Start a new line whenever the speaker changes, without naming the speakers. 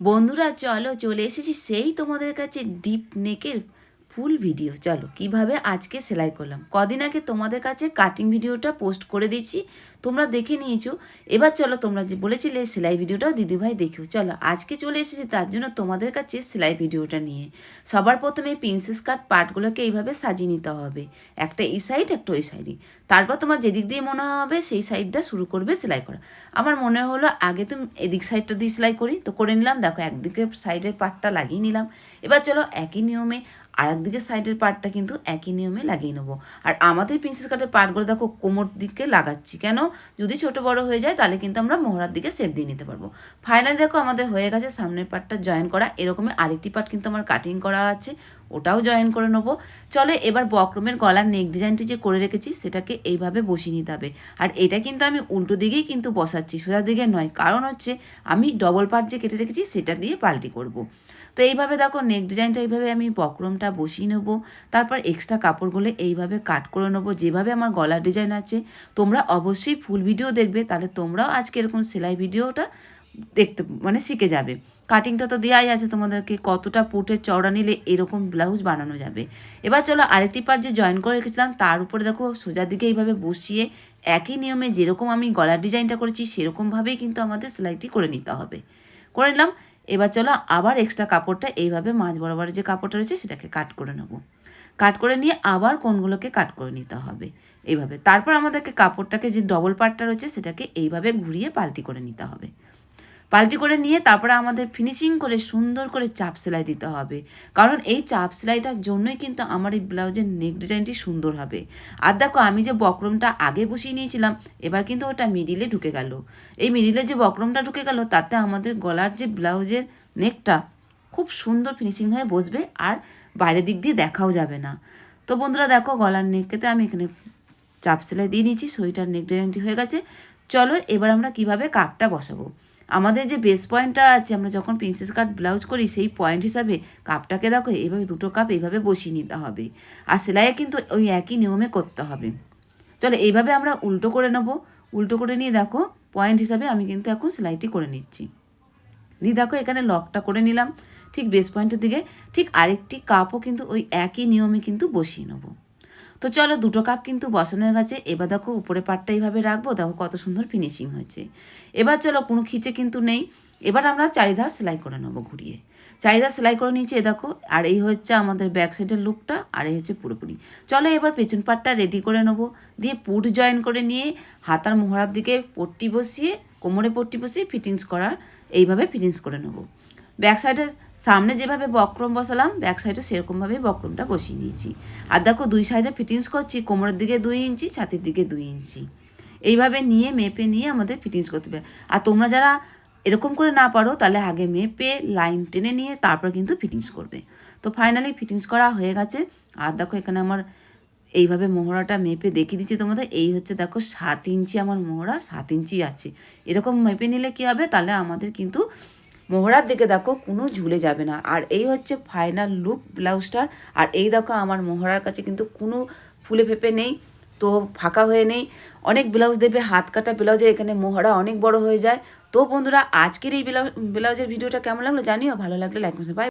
বন্ধুরা চলো চলে এসেছি সেই তোমাদের কাছে ডিপ নেকের ফুল ভিডিও। চলো, কীভাবে আজকে সেলাই করলাম? কদিন আগে তোমাদের কাছে কাটিং ভিডিওটা পোস্ট করে দিয়েছি, তোমরা দেখে নিয়েছো। এবার চলো, তোমরা যে বলেছিলে সেলাই ভিডিওটাও দিদিভাই দেখো চলো, আজকে চলে এসেছি তার জন্য তোমাদের কাছে সেলাই ভিডিওটা নিয়ে। সবার প্রথমে প্রিন্সেস কাট পার্টগুলোকে এইভাবে সাজিয়ে নিতে হবে। একটা এই সাইড একটা ওই সাইডে তারপর তোমার যেদিক দিয়ে মনে হবে, সেই সাইডটা শুরু করবে সেলাই করা। আমার মনে হলো, আগে তুমি এদিক সাইডটা দিয়ে সেলাই করি। তো করে নিলাম, দেখো একদিকে সাইডের পার্টটা লাগিয়ে নিলাম। এবার চলো, একই নিয়মে আর একদিকে সাইডের পার্টটা কিন্তু একই নিয়মে লাগিয়ে নেব। আর আমাদের প্রিন্সেস কাটের পার্টগুলো দেখো কোমর দিকে লাগাচ্ছি। কেন? যদি ছোট বড় হয়ে যায়, তাহলে কিন্তু আমরা মোহরার দিকে সেপ দিয়ে নিতে পারব। ফাইনালি দেখো আমাদের হয়ে গেছে, সামনের পার্টটা জয়েন করা। এরকমই আরেকটি পার্ট কিন্তু আমার কাটিং করা আছে, ওটাও জয়েন করে নেব। চলো এবার বক্রমের গলার নেক ডিজাইনটি যে করে রেখেছি, সেটাকে এইভাবে বসিয়ে নিতে হবে। আর এটা কিন্তু আমি উল্টো দিকেই কিন্তু বসাচ্ছি, সোজা দিকে নয়। কারণ হচ্ছে, আমি ডবল পার্ট যে কেটে রেখেছি, সেটা দিয়ে পাল্টি করব। তো এইভাবে দেখো নেক ডিজাইনটা এইভাবে আমি বক্রমটা বসিয়ে নেব, তারপর এক্সট্রা কাপড়গুলো এইভাবে কাট করে নেব, যেভাবে আমার গলার ডিজাইন আছে। তোমরা অবশ্যই ফুল ভিডিও দেখবে, তাহলে তোমরাও আজকে এরকম সেলাই ভিডিওটা দেখতে মানে শিখে যাবে। কাটিংটা তো দেওয়াই আছে তোমাদেরকে, কতটা পুটের চওড়া নিলে এরকম ব্লাউজ বানানো যাবে। এবার চলো আরেকটি পার্ট যে জয়েন করে রেখেছিলাম, তার উপরে দেখো সোজার দিকে এইভাবে বসিয়ে একই নিয়মে যেরকম আমি গলার ডিজাইনটা করেছি, সেরকমভাবেই কিন্তু আমাদের সেলাইটি করে নিতে হবে। করে নিলাম এবার চলো আবার এক্সট্রা কাপড়টা এইভাবে মাঝ বরাবর যে কাপড়টা রয়েছে সেটাকে কাট করে নেব। কাট করে নিয়ে আবার কোনগুলোকে কাট করে নিতে হবে। এইভাবে। তারপর আমাদেরকে কাপড়টাকে যে ডবল পার্টটা রয়েছে সেটাকে এইভাবে ঘুরিয়ে পাল্টি করে নিতে হবে। পাল্টি করে নিয়ে তারপরে আমাদের ফিনিশিং করে সুন্দর করে চাপ সেলাই দিতে হবে। কারণ এই চাপ সেলাইটার জন্যই কিন্তু আমার এই ব্লাউজের নেক ডিজাইনটি সুন্দর হবে। আর দেখো, আমি যে বক্রমটা আগে বসিয়ে নিয়েছিলাম, এবার কিন্তু ওটা মিডিলে ঢুকে গেল। এই মিডিলে যে বক্রমটা ঢুকে গেল, তাতে আমাদের গলার যে ব্লাউজের নেকটা খুব সুন্দর ফিনিশিং হয়ে বসবে আর বাইরের দিক দিয়ে দেখাও যাবে না। তো বন্ধুরা, দেখো, গলার নেককেতে আমি এখানে চাপ সেলাই দিয়ে নিয়েছি, সোয়েটার নেক ডিজাইনটি হয়ে গেছে। চলো, এবার আমরা কীভাবে কাপটা বসাবো। আমাদের যে বেস পয়েন্টটা আছে, আমরা যখন প্রিন্সেস কাট ব্লাউজ করি, সেই পয়েন্ট হিসাবে কাপটাকে দেখো এইভাবে দুটো কাপ এইভাবে বসিয়ে নিতে হবে। আর সেলাইয়ে কিন্তু ওই একই নিয়মে করতে হবে। চলো, এইভাবে আমরা উল্টো করে নেব। উল্টো করে নিয়ে দেখো পয়েন্ট হিসাবে আমি কিন্তু এখন সেলাইটি করে নিচ্ছি। দিয়ে দেখো, এখানে লকটা করে নিলাম। ঠিক বেস পয়েন্টের দিকে, ঠিক আরেকটি কাপও কিন্তু ওই একই নিয়মে কিন্তু বসিয়ে নেব। তো চলো দুটো কাপ কিন্তু বসানো হয়ে গেছে এবার দেখো উপরে পাটটা এইভাবে রাখব, দেখো কত সুন্দর ফিনিশিং হয়েছে। এবার চলো কোনো খিচে কিন্তু নেই, এবার আমরা চারিধার সেলাই করে নেব ঘুরিয়ে। চারিধার সেলাই করে নিয়েছি এ দেখো, আর এই হচ্ছে আমাদের ব্যাক সাইডের লুকটা আর এই হচ্ছে পুরোপুরি। চলো এবার পেছন পাটটা রেডি করে নেব, দিয়ে পুট জয়েন করে নিয়ে হাতার মোহরার দিকে পট্টি বসিয়ে, কোমরে পট্টি বসিয়ে ফিটিংস করার, এইভাবে ফিটিংস করে নেব। ব্যাক সাইডের সামনে যেভাবে বক্রম বসালাম ব্যাক সাইডে সেরকমভাবেই বক্রমটা বসিয়ে নিয়েছি। আর দেখো দুই সাইডে ফিটিংস করছি, কোমরের দিকে দুই ইঞ্চি, ছাতির দিকে দুই ইঞ্চি। এইভাবে নিয়ে, মেপে নিয়ে আমাদের ফিটিংস করতে হবে। আর তোমরা যারা এরকম করে না পারো, তাহলে আগে মেপে, লাইন টেনে নিয়ে তারপর কিন্তু ফিটিংস করবে। তো ফাইনালি ফিটিংস করা হয়ে গেছে। আর দেখো এখানে আমার এইভাবে মোহরাটা মেপে দেখিয়ে দিচ্ছি তোমাদের। এই হচ্ছে দেখো সাত ইঞ্চি আমার মোহরা, সাত ইঞ্চি আছে। এরকম মেপে নিলে কী হবে? তাহলে আমাদের কিন্তু মোহরার দিকে দেখো, কোনো ঝুলে যাবে না। আর এই হচ্ছে ফাইনাল লুক ব্লাউজটার আর এই দেখো, আমার মোহরার কাছে কিন্তু কোনো ফুলে ফেপে নেই, তো ফাঁকা হয়ে নেই। অনেক ব্লাউজ দেবে, হাত কাটা ব্লাউজে এখানে মোহরা অনেক বড় হয়ে যায়। তো বন্ধুরা, আজকের এই ব্লাউজের ভিডিওটা কেমন লাগল জানিও, ভালো লাগলে লাইক বাই